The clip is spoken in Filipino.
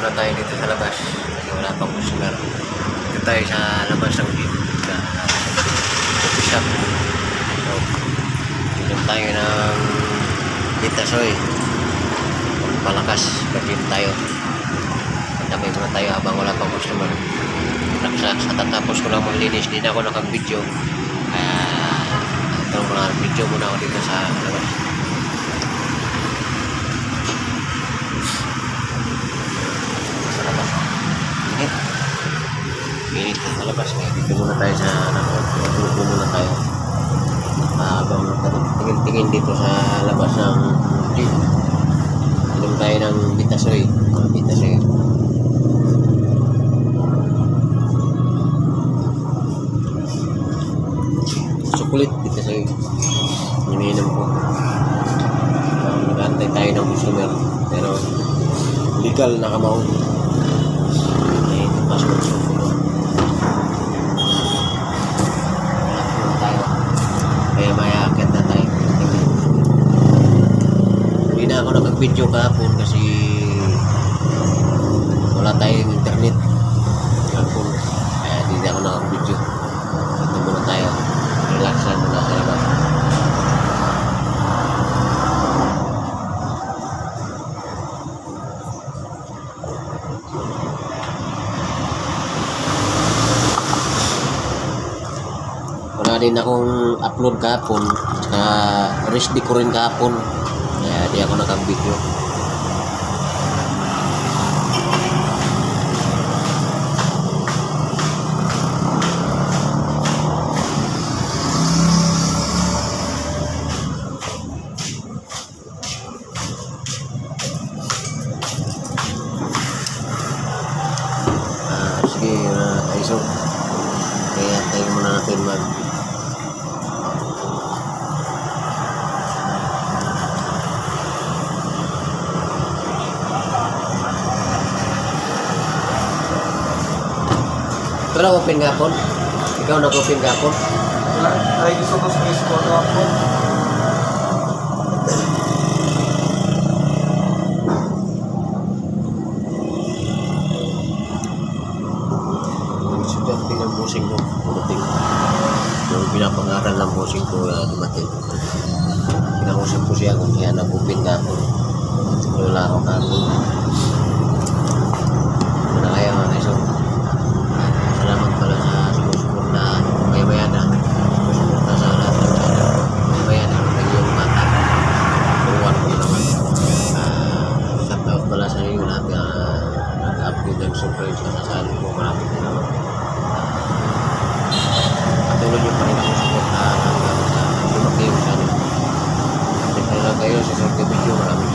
Muna tayo dito sa labas. Kasi wala pang customer. Dito tayo sa labas ng gym. Sa coffee shop. So, inom tayo ng Vitasoy. Palakas. Pag-gym tayo. Magdamay muna tayo habang wala pang customer. Sa, sa tatapos ko lang maglinis, na ako nakag-video. Kaya, ito muna, video muna ako dito sa labas. Sa labas. Init. Init na sa labas. Kaya dito muna tayo sa Dito muna tayo. Habang tingin-tingin dito sa labas ng gym. Inom tayo ng Vitasoy. Mga Vitasoy. Chocolate Vitasoy. Iniinom ko. Um, nag-antay tayo ng customer. Pero legal na kamahon. Eh, passport ako nakag-video kahapon kasi wala tayong internet. Kahapon. Kaya hindi na ako nakag-video. Ito muna tayo. Relax lang muna sa labas. Wala din akong upload kahapon. Saka rest day ko rin kahapon. Kaya ako nakang-video. Ah, sige, uh, Aiso. Kaya tayo muna natin mag Lang open gapon. Ikaw nag-open gapon. Ay, gusto ko sa miss ako. Yung estudyante ng busing ko, dumating. Yung pinapangaral ng busing ko na dumating. Pinakusap ko siya kung kaya nag-open gapon. Wala ako gapon. Wala kaya mga kaiso. Salamat pala sa sumusunod na maya-maya na. Sumusunod na sa lahat ng channel. Maya-maya na ang yung mata. Turuan ko naman. Ah, shout out pala sa inyo lahat na surprise na sasali ko. Maraming salamat. Patuloy niyo pa rin ako support na hanggang sa lumaki yung channel. Kasi pala kayo sa Sir Video, maraming